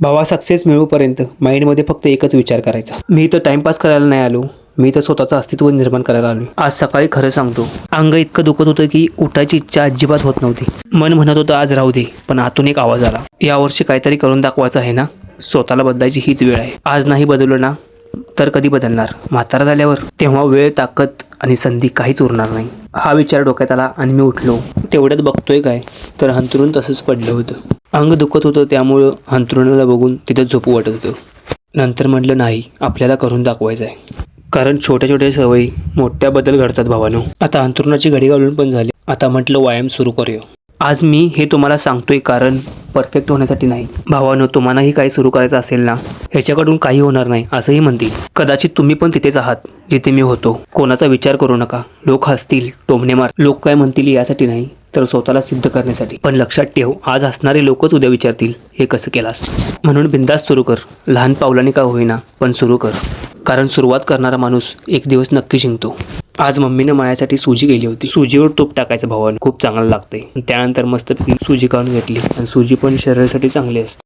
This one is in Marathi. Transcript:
भावा सक्सेस मिळूपर्यंत माइंडमध्ये फक्त एकच विचार करायचा. मी तर टाइमपास करायला नाही आलो. मी तर स्वतःचं अस्तित्व निर्माण करायला आलो आज सकाळी खरं सांगतो अंग इतकं दुखत होतं की उठायची इच्छा अजिबात होत नव्हती. मन म्हणत होतं आज राहू दे. पण आतून एक आवाज आला. यावर्षी काहीतरी करून दाखवायचं आहे ना? स्वतःला बदलायची हीच वेळ आहे. आज नाही बदललं ना तर कधी बदलणार? म्हातारा झाल्यावर? तेव्हा वेळ ताकद आणि संधी काहीच उरणार नाही. हा विचार डोक्यात आला आणि मी उठलो. तेवढ्यात बघतोय काय तर हंतरून तसंच पडलं होतं. अंग दुखत होतं त्यामुळं अंथरुणाला बघून तिथं झोपू वाटत होतं. नंतर म्हटलं नाही आपल्याला करून दाखवायचं आहे. कारण छोट्या छोट्या सवयी मोठ्या बदल घडतात भावानो. आता अंथरुणाची घडी घालून पण झाली. आता म्हटलं व्यायाम सुरू करूया. आज मी हे तुम्हाला सांगतोय कारण परफेक्ट होण्यासाठी नाही. भावानो तुम्हालाही काही सुरू करायचं असेल ना? ह्याच्याकडून काही होणार नाही असंही म्हणतील. कदाचित तुम्ही पण तिथेच आहात जिथे मी होतो. कोणाचा विचार करू नका. लोक हसतील टोमणे मार लोक काय म्हणतील यासाठी नाही. तर स्वतःला सिद्ध करण्यासाठी. पण लक्षात ठेव आज हसणारे लोकच उद्या विचारतील हे कसं केलास? म्हणून बिंदास सुरू कर. लहान पावलाने का होईना पण सुरू कर. कारण सुरुवात करणारा माणूस एक दिवस नक्की जिंकतो. आज मम्मीनं माझ्यासाठी सुजी केली होती. सुजीवर तूप टाकायचं भावानं. खूप चांगलं लागतंय. त्यानंतर मस्तपैकी सुजी काढून घेतली. आणि सुजी पण शरीरासाठी चांगली असते.